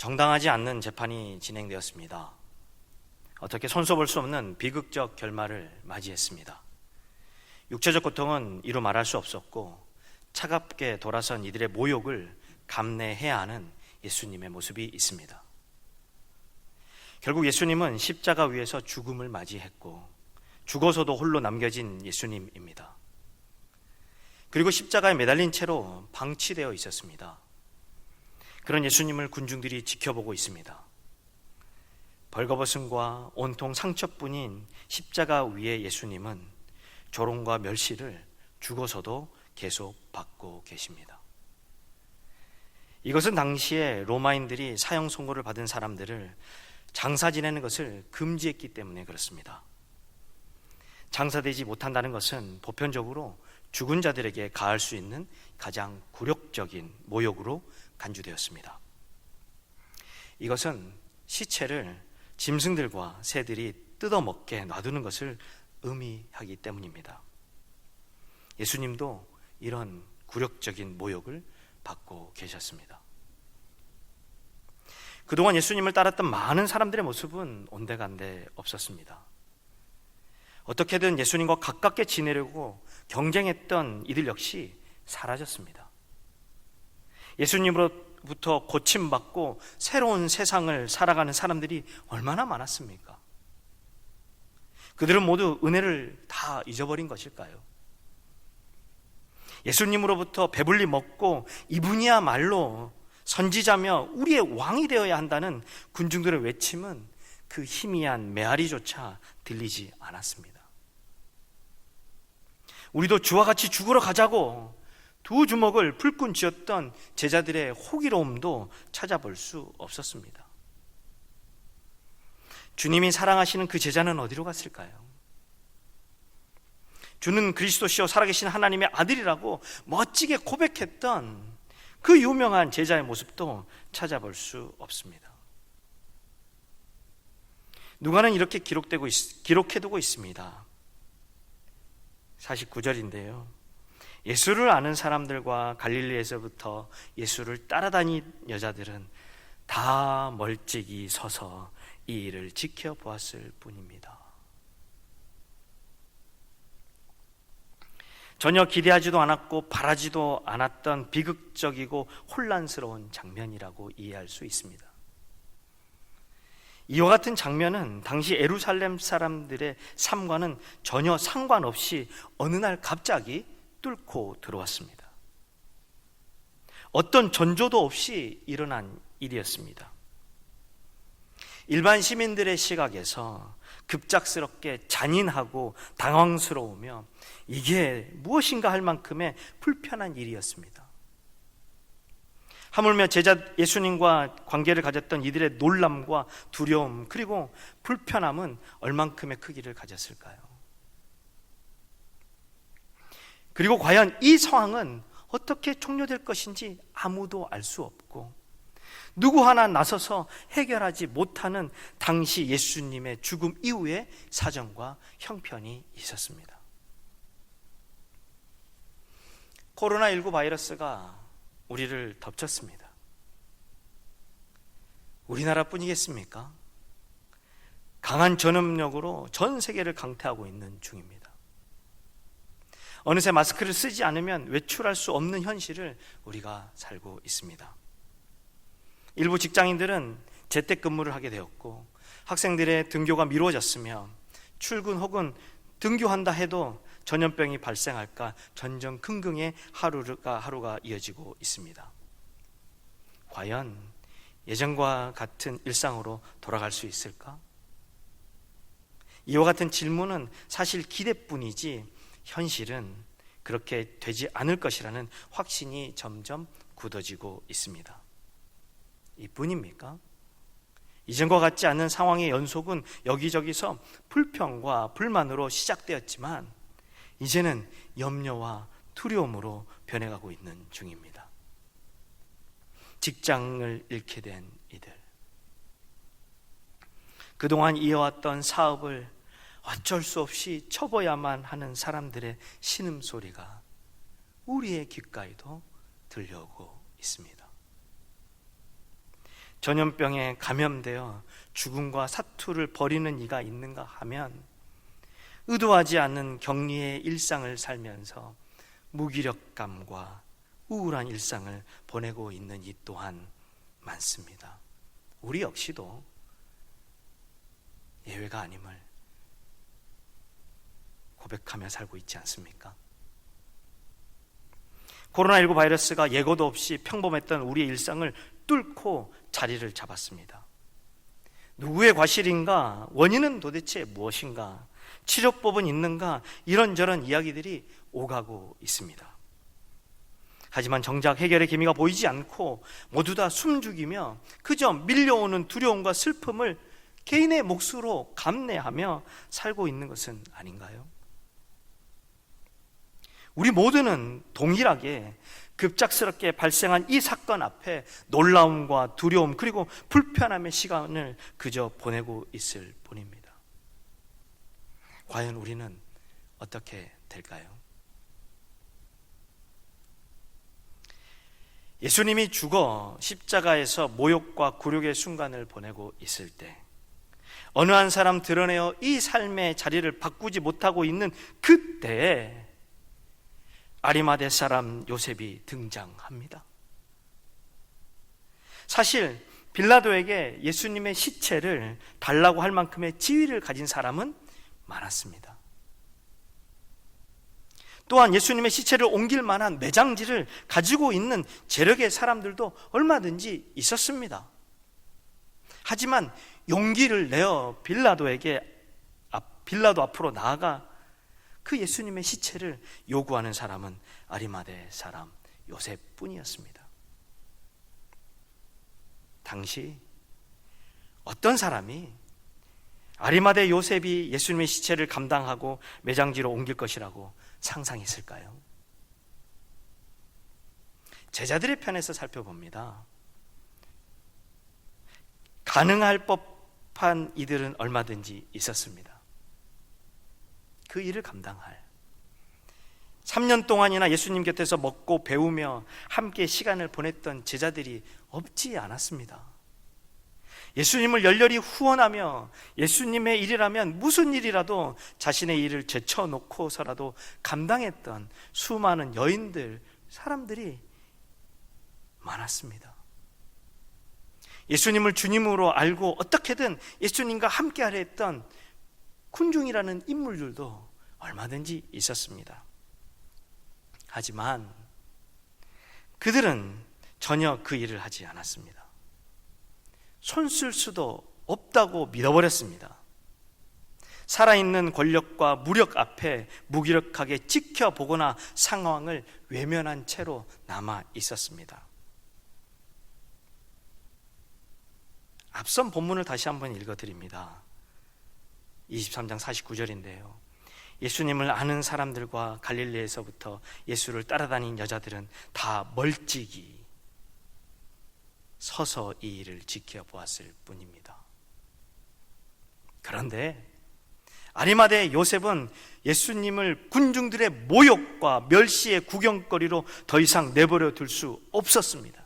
정당하지 않는 재판이 진행되었습니다. 어떻게 손써볼 수 없는 비극적 결말을 맞이했습니다. 육체적 고통은 이루 말할 수 없었고 차갑게 돌아선 이들의 모욕을 감내해야 하는 예수님의 모습이 있습니다. 결국 예수님은 십자가 위에서 죽음을 맞이했고 죽어서도 홀로 남겨진 예수님입니다. 그리고 십자가에 매달린 채로 방치되어 있었습니다. 그런 예수님을 군중들이 지켜보고 있습니다. 벌거벗음과 온통 상처뿐인 십자가 위의 예수님은 조롱과 멸시를 죽어서도 계속 받고 계십니다. 이것은 당시에 로마인들이 사형 선고를 받은 사람들을 장사 지내는 것을 금지했기 때문에 그렇습니다. 장사되지 못한다는 것은 보편적으로 죽은 자들에게 가할 수 있는 가장 굴욕적인 모욕으로 간주되었습니다. 이것은 시체를 짐승들과 새들이 뜯어먹게 놔두는 것을 의미하기 때문입니다. 예수님도 이런 굴욕적인 모욕을 받고 계셨습니다. 그동안 예수님을 따랐던 많은 사람들의 모습은 온데간데 없었습니다. 어떻게든 예수님과 가깝게 지내려고 경쟁했던 이들 역시 사라졌습니다. 예수님으로부터 고침받고 새로운 세상을 살아가는 사람들이 얼마나 많았습니까? 그들은 모두 은혜를 다 잊어버린 것일까요? 예수님으로부터 배불리 먹고 이분이야말로 선지자며 우리의 왕이 되어야 한다는 군중들의 외침은 그 희미한 메아리조차 들리지 않았습니다. 우리도 주와 같이 죽으러 가자고 두 주먹을 불끈 쥐었던 제자들의 호기로움도 찾아볼 수 없었습니다. 주님이 사랑하시는 그 제자는 어디로 갔을까요? 주는 그리스도시요 살아계신 하나님의 아들이라고 멋지게 고백했던 그 유명한 제자의 모습도 찾아볼 수 없습니다. 누가는 이렇게 기록되고 있, 기록해두고 있습니다. 49절인데요. 예수를 아는 사람들과 갈릴리에서부터 예수를 따라다닌 여자들은 다 멀찍이 서서 이 일을 지켜보았을 뿐입니다. 전혀 기대하지도 않았고 바라지도 않았던 비극적이고 혼란스러운 장면이라고 이해할 수 있습니다. 이와 같은 장면은 당시 에루살렘 사람들의 삶과는 전혀 상관없이 어느 날 갑자기 뚫고 들어왔습니다. 어떤 전조도 없이 일어난 일이었습니다. 일반 시민들의 시각에서 급작스럽게 잔인하고 당황스러우며 이게 무엇인가 할 만큼의 불편한 일이었습니다. 하물며 제자 예수님과 관계를 가졌던 이들의 놀람과 두려움 그리고 불편함은 얼만큼의 크기를 가졌을까요? 그리고 과연 이 상황은 어떻게 종료될 것인지 아무도 알 수 없고 누구 하나 나서서 해결하지 못하는 당시 예수님의 죽음 이후의 사정과 형편이 있었습니다. 코로나19 바이러스가 우리를 덮쳤습니다. 우리나라뿐이겠습니까? 강한 전염력으로 전 세계를 강타하고 있는 중입니다. 어느새 마스크를 쓰지 않으면 외출할 수 없는 현실을 우리가 살고 있습니다. 일부 직장인들은 재택근무를 하게 되었고 학생들의 등교가 미루어졌으며 출근 혹은 등교한다 해도 전염병이 발생할까 전전긍긍의 하루가 하루가 이어지고 있습니다. 과연 예전과 같은 일상으로 돌아갈 수 있을까? 이와 같은 질문은 사실 기대뿐이지 현실은 그렇게 되지 않을 것이라는 확신이 점점 굳어지고 있습니다. 이뿐입니까? 이전과 같지 않은 상황의 연속은 여기저기서 불평과 불만으로 시작되었지만 이제는 염려와 두려움으로 변해가고 있는 중입니다. 직장을 잃게 된 이들. 그동안 이어왔던 사업을 어쩔 수 없이 쳐버야만 하는 사람들의 신음소리가 우리의 귓가에도 들려오고 있습니다. 전염병에 감염되어 죽음과 사투를 벌이는 이가 있는가 하면 의도하지 않는 격리의 일상을 살면서 무기력감과 우울한 일상을 보내고 있는 이 또한 많습니다. 우리 역시도 예외가 아님을 고백하며 살고 있지 않습니까? 코로나19 바이러스가 예고도 없이 평범했던 우리의 일상을 뚫고 자리를 잡았습니다. 누구의 과실인가? 원인은 도대체 무엇인가? 치료법은 있는가? 이런저런 이야기들이 오가고 있습니다. 하지만 정작 해결의 기미가 보이지 않고 모두 다 숨죽이며 그저 밀려오는 두려움과 슬픔을 개인의 몫으로 감내하며 살고 있는 것은 아닌가요? 우리 모두는 동일하게 급작스럽게 발생한 이 사건 앞에 놀라움과 두려움 그리고 불편함의 시간을 그저 보내고 있을 뿐입니다. 과연 우리는 어떻게 될까요? 예수님이 죽어 십자가에서 모욕과 굴욕의 순간을 보내고 있을 때 어느 한 사람 드러내어 이 삶의 자리를 바꾸지 못하고 있는 그때에 아리마대 사람 요셉이 등장합니다. 사실 빌라도에게 예수님의 시체를 달라고 할 만큼의 지위를 가진 사람은 많았습니다. 또한 예수님의 시체를 옮길 만한 매장지를 가지고 있는 재력의 사람들도 얼마든지 있었습니다. 하지만 용기를 내어 빌라도에게 빌라도 앞으로 나아가 그 예수님의 시체를 요구하는 사람은 아리마대 사람 요셉뿐이었습니다. 당시 어떤 사람이 아리마대 요셉이 예수님의 시체를 감당하고 매장지로 옮길 것이라고 상상했을까요? 제자들의 편에서 살펴봅니다. 가능할 법한 이들은 얼마든지 있었습니다. 그 일을 감당할 3년 동안이나 예수님 곁에서 먹고 배우며 함께 시간을 보냈던 제자들이 없지 않았습니다. 예수님을 열렬히 후원하며 예수님의 일이라면 무슨 일이라도 자신의 일을 제쳐놓고서라도 감당했던 수많은 여인들, 사람들이 많았습니다. 예수님을 주님으로 알고 어떻게든 예수님과 함께 하려 했던 군중이라는 인물들도 얼마든지 있었습니다. 하지만 그들은 전혀 그 일을 하지 않았습니다. 손 쓸 수도 없다고 믿어버렸습니다. 살아있는 권력과 무력 앞에 무기력하게 지켜보거나 상황을 외면한 채로 남아 있었습니다. 앞선 본문을 다시 한번 읽어드립니다. 23장 49절인데요. 예수님을 아는 사람들과 갈릴리에서부터 예수를 따라다닌 여자들은 다 멀찍이 서서 이 일을 지켜보았을 뿐입니다. 그런데 아리마대 요셉은 예수님을 군중들의 모욕과 멸시의 구경거리로 더 이상 내버려 둘 수 없었습니다.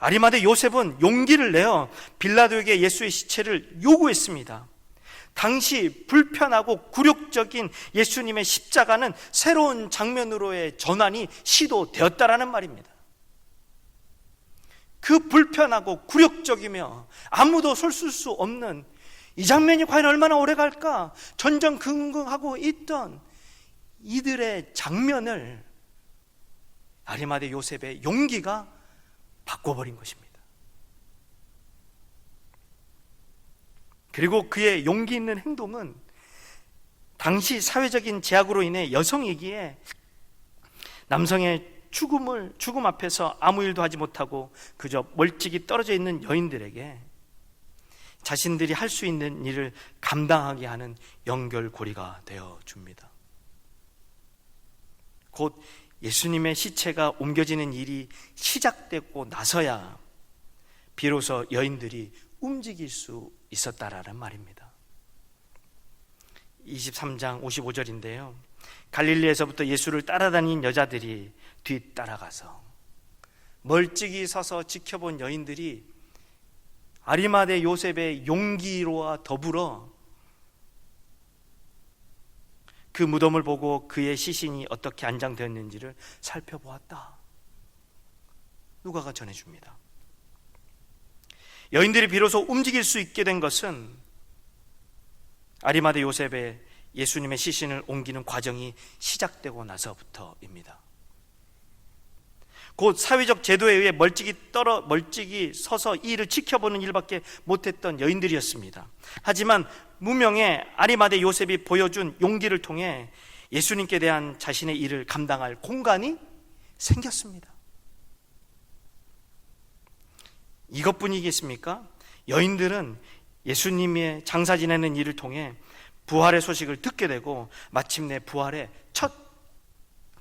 아리마대 요셉은 용기를 내어 빌라도에게 예수의 시체를 요구했습니다. 당시 불편하고 굴욕적인 예수님의 십자가는 새로운 장면으로의 전환이 시도되었다라는 말입니다. 그 불편하고 굴욕적이며 아무도 설쓸 수 없는 이 장면이 과연 얼마나 오래 갈까? 전전긍긍하고 있던 이들의 장면을 아리마대 요셉의 용기가 바꿔버린 것입니다. 그리고 그의 용기 있는 행동은 당시 사회적인 제약으로 인해 여성이기에 남성의 죽음을 죽음 앞에서 아무 일도 하지 못하고 그저 멀찍이 떨어져 있는 여인들에게 자신들이 할 수 있는 일을 감당하게 하는 연결고리가 되어 줍니다. 곧 예수님의 시체가 옮겨지는 일이 시작됐고 나서야 비로소 여인들이 움직일 수 있었다라는 말입니다. 23장 55절인데요. 갈릴리에서부터 예수를 따라다닌 여자들이 뒤따라가서 멀찍이 서서 지켜본 여인들이 아리마대 요셉의 용기로와 더불어 그 무덤을 보고 그의 시신이 어떻게 안장되었는지를 살펴보았다. 누가가 전해줍니다. 여인들이 비로소 움직일 수 있게 된 것은 아리마대 요셉의 예수님의 시신을 옮기는 과정이 시작되고 나서부터입니다. 곧 사회적 제도에 의해 멀찍이 떨어 멀찍이 서서 이 일을 지켜보는 일밖에 못했던 여인들이었습니다. 하지만 무명의 아리마대 요셉이 보여준 용기를 통해 예수님께 대한 자신의 일을 감당할 공간이 생겼습니다. 이것뿐이겠습니까? 여인들은 예수님의 장사 지내는 일을 통해 부활의 소식을 듣게 되고 마침내 부활의 첫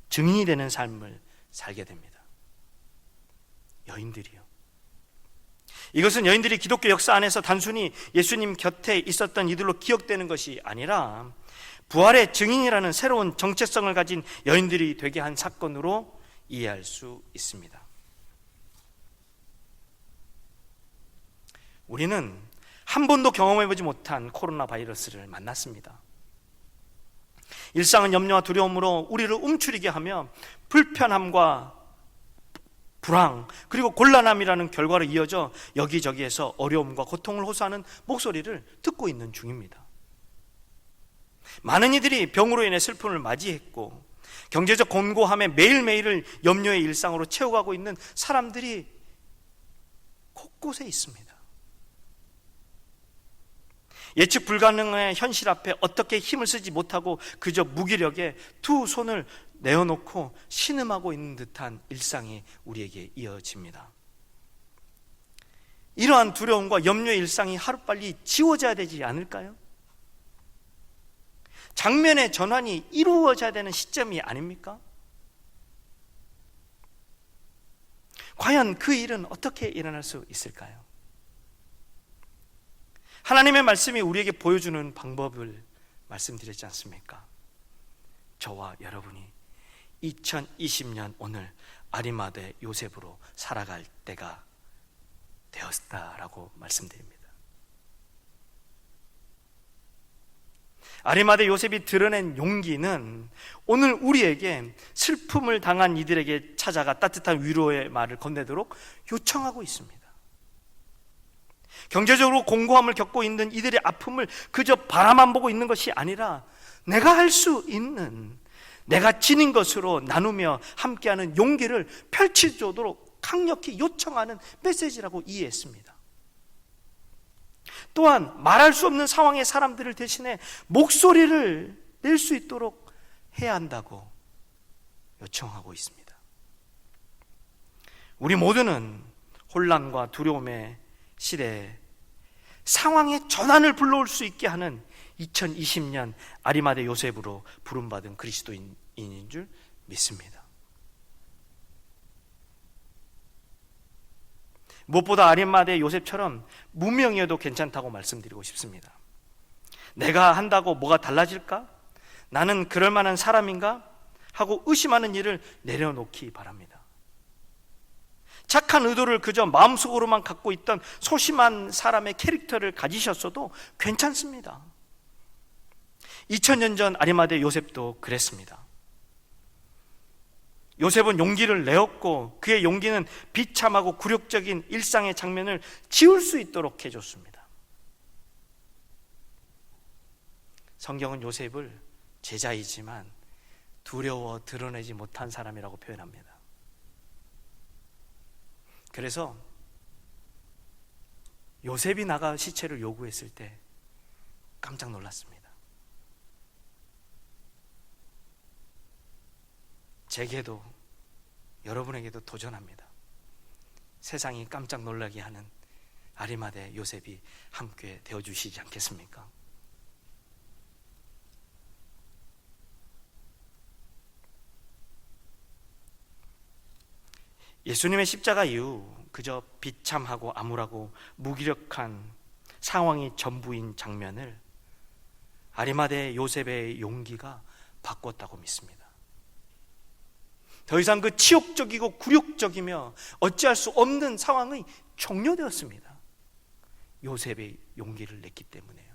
증인이 되는 삶을 살게 됩니다. 여인들이요. 이것은 여인들이 기독교 역사 안에서 단순히 예수님 곁에 있었던 이들로 기억되는 것이 아니라 부활의 증인이라는 새로운 정체성을 가진 여인들이 되게 한 사건으로 이해할 수 있습니다. 우리는 한 번도 경험해보지 못한 코로나 바이러스를 만났습니다. 일상은 염려와 두려움으로 우리를 움츠리게 하며 불편함과 불황 그리고 곤란함이라는 결과로 이어져 여기저기에서 어려움과 고통을 호소하는 목소리를 듣고 있는 중입니다. 많은 이들이 병으로 인해 슬픔을 맞이했고 경제적 곤고함에 매일매일을 염려의 일상으로 채워가고 있는 사람들이 곳곳에 있습니다. 예측 불가능한 현실 앞에 어떻게 힘을 쓰지 못하고 그저 무기력에 두 손을 내어놓고 신음하고 있는 듯한 일상이 우리에게 이어집니다. 이러한 두려움과 염려의 일상이 하루빨리 지워져야 되지 않을까요? 장면의 전환이 이루어져야 되는 시점이 아닙니까? 과연 그 일은 어떻게 일어날 수 있을까요? 하나님의 말씀이 우리에게 보여주는 방법을 말씀드렸지 않습니까? 저와 여러분이 2020년 오늘 아리마대 요셉으로 살아갈 때가 되었다라고 말씀드립니다. 아리마대 요셉이 드러낸 용기는 오늘 우리에게 슬픔을 당한 이들에게 찾아가 따뜻한 위로의 말을 건네도록 요청하고 있습니다. 경제적으로 공고함을 겪고 있는 이들의 아픔을 그저 바라만 보고 있는 것이 아니라 내가 할 수 있는 내가 지닌 것으로 나누며 함께하는 용기를 펼쳐주도록 강력히 요청하는 메시지라고 이해했습니다. 또한 말할 수 없는 상황의 사람들을 대신해 목소리를 낼 수 있도록 해야 한다고 요청하고 있습니다. 우리 모두는 혼란과 두려움의 시대에 상황의 전환을 불러올 수 있게 하는 2020년 아리마대 요셉으로 부름받은 그리스도인 인 줄 믿습니다. 무엇보다 아리마대 요셉처럼 무명이어도 괜찮다고 말씀드리고 싶습니다. 내가 한다고 뭐가 달라질까? 나는 그럴 만한 사람인가? 하고 의심하는 일을 내려놓기 바랍니다. 착한 의도를 그저 마음속으로만 갖고 있던 소심한 사람의 캐릭터를 가지셨어도 괜찮습니다. 2000년 전 아리마대 요셉도 그랬습니다. 요셉은 용기를 내었고 그의 용기는 비참하고 굴욕적인 일상의 장면을 지울 수 있도록 해줬습니다. 성경은 요셉을 제자이지만 두려워 드러내지 못한 사람이라고 표현합니다. 그래서 요셉이 나가 시체를 요구했을 때 깜짝 놀랐습니다. 제게도 여러분에게도 도전합니다. 세상이 깜짝 놀라게 하는 아리마대 요셉이 함께 되어 주시지 않겠습니까? 예수님의 십자가 이후 그저 비참하고 암울하고 무기력한 상황이 전부인 장면을 아리마대 요셉의 용기가 바꿨다고 믿습니다. 더 이상 그 치욕적이고 굴욕적이며 어찌할 수 없는 상황이 종료되었습니다. 요셉의 용기를 냈기 때문에요.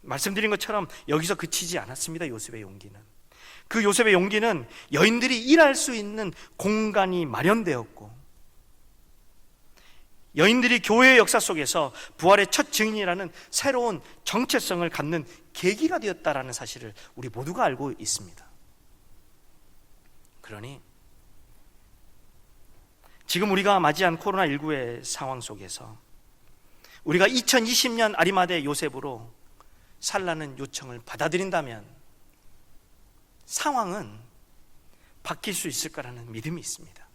말씀드린 것처럼 여기서 그치지 않았습니다. 요셉의 용기는. 그 요셉의 용기는 여인들이 일할 수 있는 공간이 마련되었고 여인들이 교회의 역사 속에서 부활의 첫 증인이라는 새로운 정체성을 갖는 계기가 되었다라는 사실을 우리 모두가 알고 있습니다. 그러니 지금 우리가 맞이한 코로나19의 상황 속에서 우리가 2020년 아리마대 요셉으로 살라는 요청을 받아들인다면 상황은 바뀔 수 있을 거라는 믿음이 있습니다.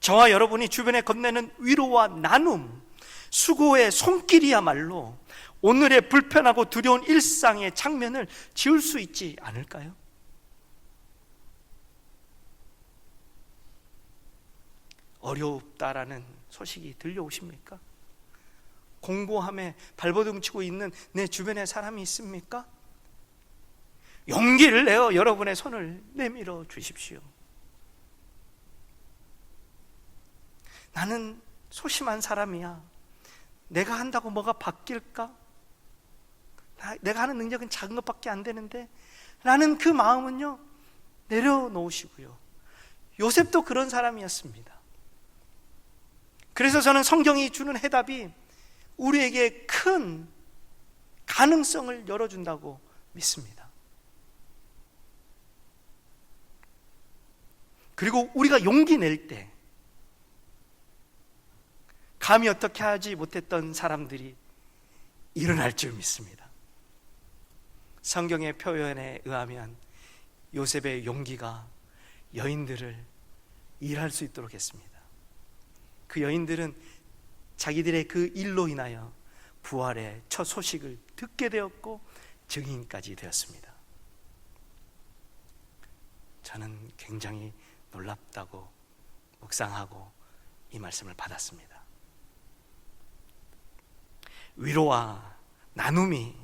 저와 여러분이 주변에 건네는 위로와 나눔, 수고의 손길이야말로 오늘의 불편하고 두려운 일상의 장면을 지울 수 있지 않을까요? 어렵다라는 소식이 들려오십니까? 공고함에 발버둥 치고 있는 내 주변에 사람이 있습니까? 용기를 내어 여러분의 손을 내밀어 주십시오. 나는 소심한 사람이야. 내가 한다고 뭐가 바뀔까? 나- 내가 하는 능력은 작은 것밖에 안 되는데 라는 그 마음은요 내려놓으시고요 요셉도 그런 사람이었습니다 그래서 저는 성경이 주는 해답이 우리에게 큰 가능성을 열어준다고 믿습니다 그리고 우리가 용기 낼 때 감히 어떻게 하지 못했던 사람들이 일어날 줄 믿습니다. 성경의 표현에 의하면 요셉의 용기가 여인들을 일할 수 있도록 했습니다. 그 여인들은 자기들의 그 일로 인하여 부활의 첫 소식을 듣게 되었고 증인까지 되었습니다. 저는 굉장히 놀랍다고 묵상하고 이 말씀을 받았습니다. 위로와 나눔이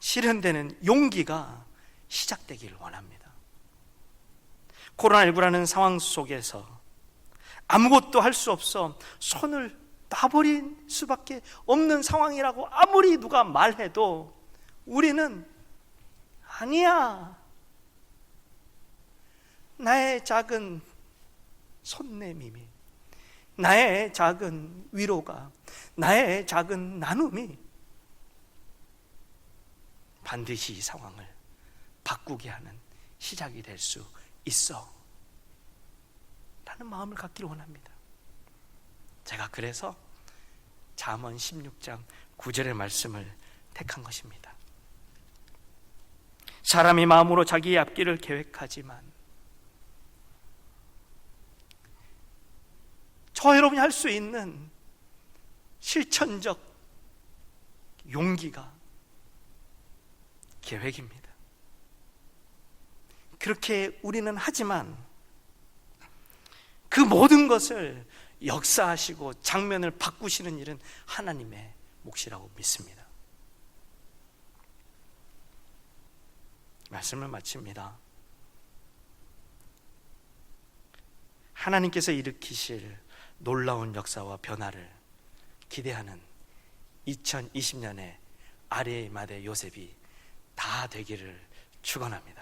실현되는 용기가 시작되기를 원합니다. 코로나19라는 상황 속에서 아무것도 할 수 없어 손을 놔버린 수밖에 없는 상황이라고 아무리 누가 말해도 우리는 아니야. 나의 작은 손내밈이 나의 작은 위로가 나의 작은 나눔이 반드시 이 상황을 바꾸게 하는 시작이 될 수 있어. 라는 마음을 갖기를 원합니다. 제가 그래서 잠언 16장 9절의 말씀을 택한 것입니다. 사람이 마음으로 자기의 앞길을 계획하지만 저 여러분이 할 수 있는 실천적 용기가 계획입니다. 그렇게 우리는 하지만 그 모든 것을 역사하시고 장면을 바꾸시는 일은 하나님의 몫이라고 믿습니다. 말씀을 마칩니다. 하나님께서 일으키실 놀라운 역사와 변화를 기대하는 2020년의 아래의 마대 요셉이 다 되기를 축원합니다.